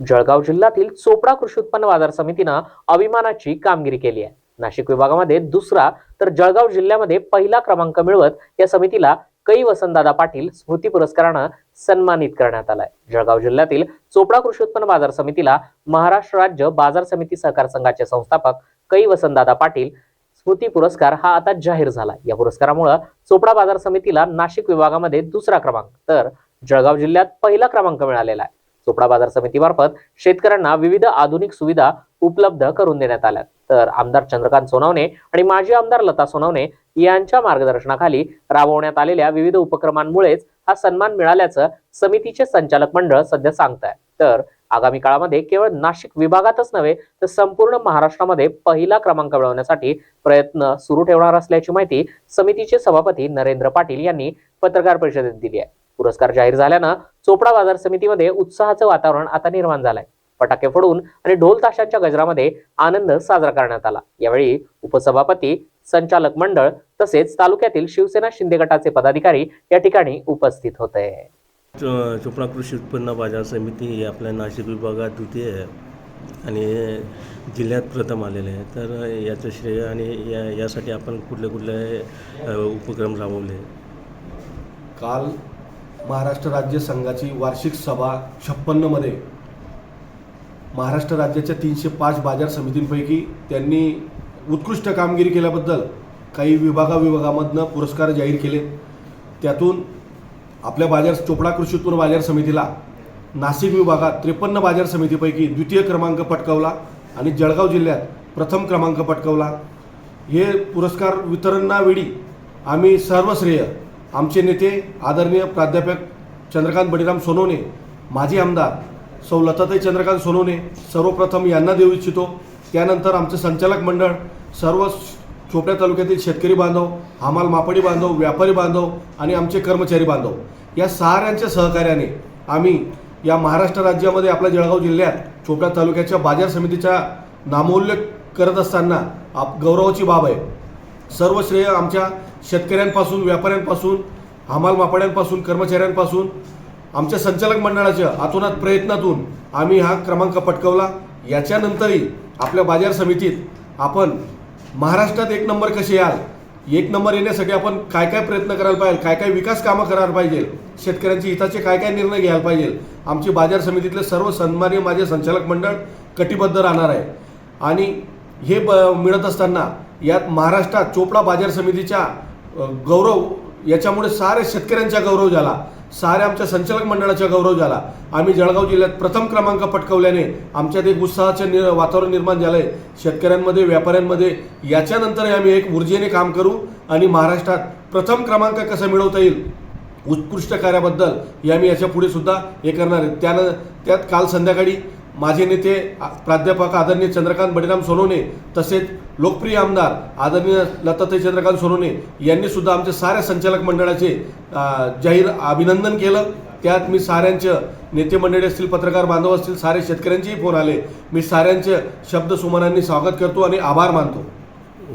जळगाव जिल्ह्यातील चोपडा कृषी उत्पन्न बाजार समितीनं अभिमानाची कामगिरी केली आहे. नाशिक विभागामध्ये दुसरा तर जळगाव जिल्ह्यामध्ये पहिला क्रमांक मिळवत या समितीला कै वसंतदादा पाटील स्मृती पुरस्कारानं सन्मानित करण्यात आलाय. जळगाव जिल्ह्यातील चोपडा कृषी उत्पन्न बाजार समितीला महाराष्ट्र राज्य बाजार समिती सहकार संघाचे संस्थापक कै वसंतदादा पाटील स्मृती पुरस्कार हा आता जाहीर झाला या पुरस्कारामुळे चोपडा बाजार समितीला नाशिक विभागामध्ये दुसरा क्रमांक तर जळगाव जिल्ह्यात पहिला क्रमांक मिळालेला आहे. चोपडा बाजार समितीमार्फत शेतकऱ्यांना विविध आधुनिक सुविधा उपलब्ध करून देण्यात आल्या. तर आमदार चंद्रकांत सोनवणे आणि माजी आमदार लता सोनवणे यांच्या मार्गदर्शनाखाली राबवण्यात आलेल्या विविध उपक्रमांमुळेच हा सन्मान मिळाल्याचं समितीचे संचालक मंडळ सध्या सांगत आहे तर आगामी काळामध्ये केवळ नाशिक विभागातच नव्हे तर संपूर्ण महाराष्ट्रामध्ये पहिला क्रमांक मिळवण्यासाठी प्रयत्न सुरू ठेवणार असल्याची माहिती समितीचे सभापती नरेंद्र पाटील यांनी पत्रकार परिषदेत दिली आहे. पुरस्कार जाहीर झाल्यानं चोपडा बाजार समितीमध्ये उत्साहाचं वातावरण आता निर्माण झालंय. फटाके फोडून आणि ढोल ताशांच्या गजरामध्ये आनंद साजरा करण्यात आला. यावेळी उपसभापती संचालक मंडळ तसेच तालुक्यातील शिवसेना शिंदे गटाचे पदाधिकारी या ठिकाणी उपस्थित होते. चो- चोपडा कृषी उत्पन्न बाजार समिती ही आपल्या नाशिक विभागात द्वितीय आहे आणि जिल्ह्यात प्रथम आलेले आहे. तर याचं श्रेय आणि या यासाठी आपण कुठले कुठले उपक्रम राबवले? काल महाराष्ट्र राज्य संघाची वार्षिक सभा छप्पन्नमध्ये. महाराष्ट्र राज्याच्या तीनशे पाच बाजार समितींपैकी त्यांनी उत्कृष्ट कामगिरी केल्याबद्दल काही विभागा विभागामधनं पुरस्कार जाहीर केले. त्यातून आपल्या बाजार चोपडा कृषी उत्पन्न बाजार समितीला नाशिक विभागात त्रेपन्न बाजार समितीपैकी द्वितीय क्रमांक पटकावला आणि जळगाव जिल्ह्यात प्रथम क्रमांक पटकावला. हे पुरस्कार वितरणावेळी आम्ही सर्व श्रेय आमचे नेते आदरणीय प्राध्यापक चंद्रकांत बळीराम सोनवणे माजी आमदार सौ लताताई चंद्रकांत सोनवणे सर्वप्रथम यांना देऊ इच्छितो. त्यानंतर आमचे संचालक मंडळ सर्व चोपड्या तालुक्यातील शेतकरी बांधव हमाल मापडी बांधव व्यापारी बांधव आणि आमचे कर्मचारी बांधव या साऱ्यांच्या सहकार्याने आम्ही या महाराष्ट्र राज्यामध्ये आपल्या जळगाव जिल्ह्यात चोपडा तालुक्याच्या बाजार समितीचा नामोल्लेख करत असताना आप गौरवाची बाब आहे. सर्व श्रेय आमच्या शेतकऱ्यांपासून व्यापाऱ्यांपासून हमाल मापाड्यांपासून कर्मचाऱ्यांपासून आमच्या संचालक मंडळाच्या आतोनात प्रयत्नातून आम्ही हा क्रमांक पटकवला. याच्यानंतरही आपल्या बाजार समितीत आपण महाराष्ट्रात एक नंबर कसे याल एक नंबर येण्यासाठी आपण काय काय प्रयत्न करायला पाहिजे काय काय विकास कामं करायला पाहिजे शेतकऱ्यांच्या हिताचे काय काय निर्णय घ्यायला पाहिजे आमची बाजार समितीतले सर्व सन्मान्य माझे संचालक मंडळ कटिबद्ध राहणार आहे. आणि हे ब मिळत असताना यात महाराष्ट्रात चोपडा बाजार समितीच्या गौरव याच्यामुळे सारे शेतकऱ्यांचा गौरव झाला. साऱ्या आमच्या संचालक मंडळाचा गौरव झाला. आम्ही जळगाव जिल्ह्यात प्रथम क्रमांक पटकवल्याने आमच्यात एक उत्साहाचं नि वातावरण निर्माण झालं आहे शेतकऱ्यांमध्ये व्यापाऱ्यांमध्ये याच्यानंतर आम्ही एक ऊर्जेने काम करू आणि महाराष्ट्रात प्रथम क्रमांक कसा मिळवता येईल उत्कृष्ट कार्याबद्दल हे आम्ही याच्यापुढे सुद्धा हे करणार आहे. त्यानं त्यात काल संध्याकाळी माझे नेते आ- प्राध्यापक आदरणीय चंद्रकांत बळीराम सोनवणे तसेच लोकप्रिय आमदार आदरणीय लताताई चंद्रकांत सोनवणे यांनी सुद्धा आमच्या साऱ्या संचालक मंडळाचे जाहीर अभिनंदन केलं. त्यात मी साऱ्यांचं नेते मंडळी असतील पत्रकार बांधव असतील सारे शेतकऱ्यांचेही फोन आले. मी साऱ्यांचे शब्द सुमनांनी स्वागत करतो आणि आभार मानतो.